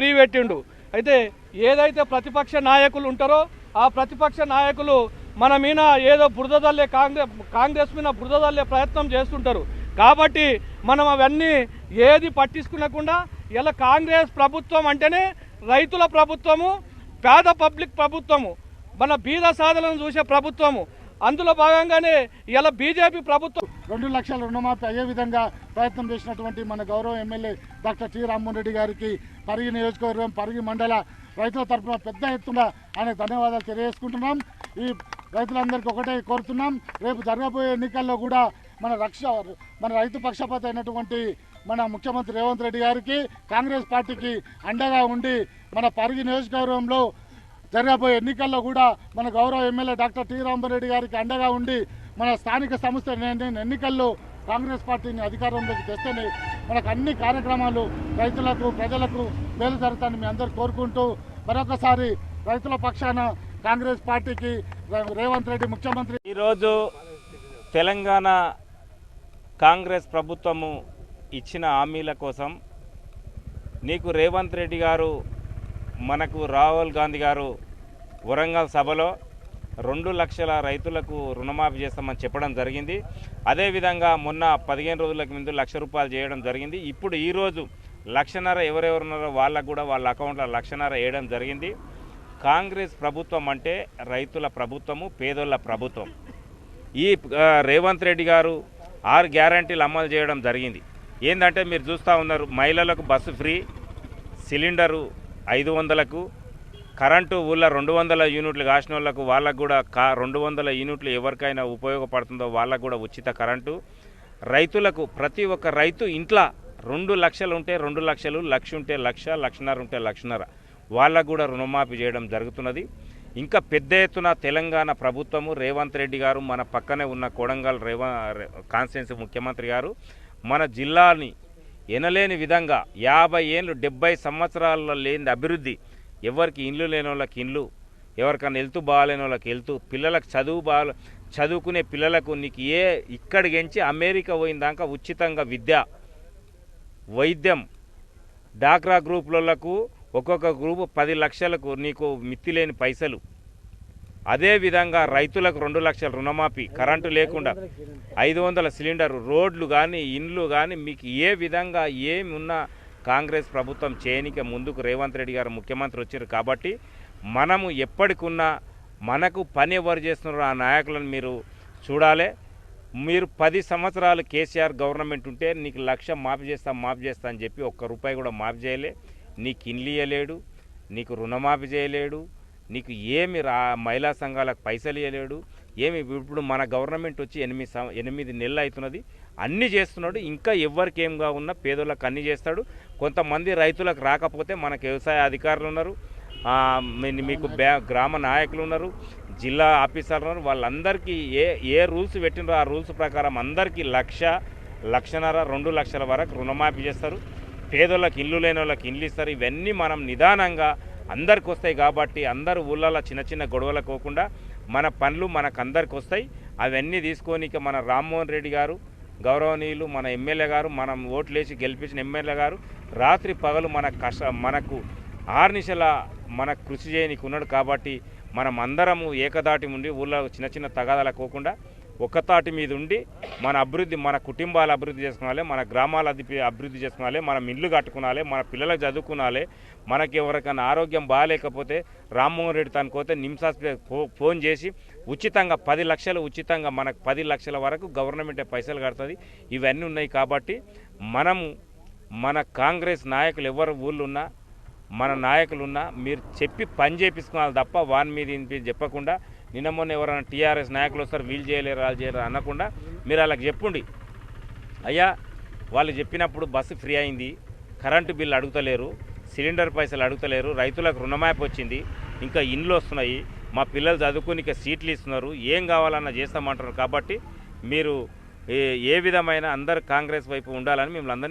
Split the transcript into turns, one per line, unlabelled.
Free పెట్టిండు అయితే ఏదైతే ప్రతిపక్ష నాయకులు ఉంటారో ఆ ప్రతిపక్ష నాయకులు మన మీద ఏదో బురదల్లే కాంగ్రెస్ కాంగ్రెస్ మీద బురదల్లే ప్రయత్నం చేస్తుంటారు. కాబట్టి మనం అవన్నీ ఏది పట్టించుకునకుండా ఇలా కాంగ్రెస్ ప్రభుత్వం అంటేనే రైతుల ప్రభుత్వము పేద పబ్లిక్ ప్రభుత్వము మన బీద సాధనను చూసే ప్రభుత్వము అందులో భాగంగానే ఇలా బీజేపీ ప్రభుత్వం
రెండు లక్షల రుణమాఫీ అయ్యే విధంగా ప్రయత్నం చేసినటువంటి మన గౌరవ MLA doctor T Rammohan Reddy గారికి పరిగి నియోజకవర్గం పరిగి మండల రైతుల తరఫున పెద్ద ఎత్తున అనే ధన్యవాదాలు తెలియజేసుకుంటున్నాం. ఈ రైతులందరికీ ఒకటే కోరుతున్నాం. రేపు జరగబోయే ఎన్నికల్లో కూడా మన రక్ష మన రైతు పక్షపాత అయినటువంటి మన ముఖ్యమంత్రి రేవంత్ రెడ్డి గారికి కాంగ్రెస్ పార్టీకి అండగా ఉండి మన పరిగి నియోజకవర్గంలో జరగబోయే ఎన్నికల్లో కూడా మన గౌరవ ఎమ్మెల్యే డాక్టర్ టి రాంబరెడ్డి గారికి అండగా ఉండి మన స్థానిక సంస్థ ఎన్నికల్లో కాంగ్రెస్ పార్టీని అధికారంలోకి తెస్తేనే మనకు అన్ని కార్యక్రమాలు రైతులకు ప్రజలకు మేలు జరుగుతాయని మీ అందరు కోరుకుంటూ మరొకసారి రైతుల పక్షాన కాంగ్రెస్ పార్టీకి రేవంత్ రెడ్డి ముఖ్యమంత్రి
ఈరోజు తెలంగాణ కాంగ్రెస్ ప్రభుత్వము ఇచ్చిన హామీల కోసం నీకు రేవంత్ రెడ్డి గారు మనకు రాహుల్ గాంధీ గారు వరంగల్ సభలో రెండు లక్షల రైతులకు రుణమాఫీ చేస్తామని చెప్పడం జరిగింది. అదేవిధంగా మొన్న పదిహేను రోజులకు ముందు లక్ష రూపాయలు చేయడం జరిగింది. ఇప్పుడు ఈరోజు లక్షన్నర ఎవరెవరున్నారో వాళ్ళకు కూడా వాళ్ళ అకౌంట్లో లక్షన్నర వేయడం జరిగింది. కాంగ్రెస్ ప్రభుత్వం అంటే రైతుల ప్రభుత్వము పేదోళ్ళ ప్రభుత్వం. ఈ రేవంత్ రెడ్డి గారు ఆరు గ్యారంటీలు అమలు చేయడం జరిగింది. ఏంటంటే మీరు చూస్తూ ఉన్నారు మహిళలకు బస్సు ఫ్రీ సిలిండరు ఐదు వందలకు కరెంటు ఊళ్ళో రెండు వందల యూనిట్లు కాసిన వాళ్ళకు వాళ్ళకు కూడా కా రెండు వందల యూనిట్లు ఎవరికైనా ఉపయోగపడుతుందో వాళ్ళకు కూడా ఉచిత కరెంటు. రైతులకు ప్రతి ఒక్క రైతు ఇంట్లో రెండు లక్షలు ఉంటే రెండు లక్షలు లక్ష ఉంటే లక్ష లక్షన్నర ఉంటే లక్షన్నర వాళ్ళకు కూడా రుణమాఫీ చేయడం జరుగుతున్నది. ఇంకా పెద్ద ఎత్తున తెలంగాణ ప్రభుత్వము రేవంత్ రెడ్డి గారు మన పక్కనే ఉన్న కొడంగల్ రేవ కాన్స్టిట్యున్సీ ముఖ్యమంత్రి గారు మన జిల్లాని ఎనలేని విధంగా యాభై ఏళ్ళు డెబ్బై సంవత్సరాల్లో లేని అభివృద్ధి. ఎవరికి ఇండ్లు లేని వాళ్ళకి ఇండ్లు ఎవరికైనా వెళ్తూ బాగాలేని వాళ్ళకి వెళ్తూ పిల్లలకు చదువు బాగా చదువుకునే పిల్లలకు నీకు ఏ ఇక్కడికి ఎంచి అమెరికా పోయిందాక ఉచితంగా విద్య వైద్యం. డాక్రా గ్రూపులకు ఒక్కొక్క గ్రూపు పది లక్షలకు నీకు మిత్తి లేని పైసలు. అదేవిధంగా రైతులకు రెండు లక్షల రుణమాఫీ కరెంటు లేకుండా ఐదు వందల సిలిండర్ రోడ్లు కానీ ఇండ్లు కానీ మీకు ఏ విధంగా ఏమి ఉన్నా కాంగ్రెస్ ప్రభుత్వం చేయనిక ముందుకు రేవంత్ రెడ్డి గారు ముఖ్యమంత్రి వచ్చారు కాబట్టి మనము ఎప్పటికున్నా మనకు పని ఎవరు చేస్తున్నారో ఆ నాయకులను మీరు చూడాలి. మీరు పది సంవత్సరాలు కేసీఆర్ గవర్నమెంట్ ఉంటే నీకు లక్ష మాఫీ చేస్తా మాఫీ చేస్తా అని చెప్పి ఒక్క రూపాయి కూడా మాఫీ చేయలే. నీకు ఇండ్లు ఇవ్వలేడు నీకు రుణమాఫీ చేయలేడు నీకు ఏమి రా మహిళా సంఘాలకు పైసలు ఇవ్వలేడు ఏమి ఇప్పుడు మన గవర్నమెంట్ వచ్చి ఎనిమిది సం ఎనిమిది నెలలు అవుతున్నది. అన్నీ చేస్తున్నాడు. ఇంకా ఎవరికి ఏం ఉన్నా పేదోళ్ళకి అన్నీ చేస్తాడు. కొంతమంది రైతులకు రాకపోతే మనకు వ్యవసాయ అధికారులు ఉన్నారు. మీ- మీకు బ్యా గ్రామ నాయకులు ఉన్నారు. జిల్లా ఆఫీసర్లు ఉన్నారు. వాళ్ళందరికీ ఏ ఏ రూల్స్ పెట్టినారో ఆ రూల్స్ ప్రకారం అందరికీ లక్ష లక్షన్నర రెండు లక్షల వరకు రుణమాఫీ చేస్తారు. పేదోళ్ళకి ఇల్లు లేని వాళ్ళకి ఇల్లు ఇస్తారు. ఇవన్నీ మనం నిదానంగా అందరికి వస్తాయి కాబట్టి అందరు ఊళ్ళలో చిన్న చిన్న గొడవలు కోకుండా మన పనులు మనకు అందరికి వస్తాయి అవన్నీ తీసుకొని ఇక మన రామ్మోహన్ రెడ్డి గారు గౌరవనీయులు మన ఎమ్మెల్యే గారు మనం ఓట్లేసి గెలిపించిన ఎమ్మెల్యే గారు రాత్రి పగలు మన కష్ట మనకు ఆర్నిశల మన కృషి చేయనికి ఉన్నాడు కాబట్టి మనం అందరము ఏకదాటి ఉండి ఊళ్ళో చిన్న చిన్న తగాదాలు కోకుండా ఒక్కతాటి మీద ఉండి మన అభివృద్ధి మన కుటుంబాలు అభివృద్ధి చేసుకోవాలి మన గ్రామాల అభివృద్ధి చేసుకోవాలి మనం ఇల్లు కట్టుకోవాలి మన పిల్లలకు చదువుకోవాలి మనకి ఎవరికైనా ఆరోగ్యం బాగాలేకపోతే రామ్మోహన్ రెడ్డి తనుకోతే నిమ్స్ హాస్పిటల్ ఫో- ఫోన్ చేసి ఉచితంగా పది లక్షలు ఉచితంగా మనకు పది లక్షల వరకు గవర్నమెంటే పైసలు కడుతుంది. ఇవన్నీ ఉన్నాయి కాబట్టి మనము మన కాంగ్రెస్ నాయకులు ఎవరు ఊళ్ళు ఉన్నా మన నాయకులున్నా మీరు చెప్పి పని చేపించుకోవాలి తప్ప వాని మీద చెప్పకుండా నిన్న మొన్న ఎవరైనా టీఆర్ఎస్ నాయకులు వస్తారు వీళ్ళు చేయలేరు వాళ్ళు చేయలేరు అనకుండా మీరు వాళ్ళకి చెప్పుండి. అయ్యా వాళ్ళు చెప్పినప్పుడు బస్సు ఫ్రీ అయింది కరెంటు బిల్లు అడుగుతలేరు సిలిండర్ పైసలు అడుగుతలేరు రైతులకు రుణమాయపు వచ్చింది ఇంకా ఇండ్లు వస్తున్నాయి మా పిల్లలు చదువుకుని సీట్లు ఇస్తున్నారు ఏం కావాలన్నా చేస్తామంటారు కాబట్టి మీరు ఏ ఏ విధమైన అందరు కాంగ్రెస్ వైపు ఉండాలని మిమ్మల్ని అందరినీ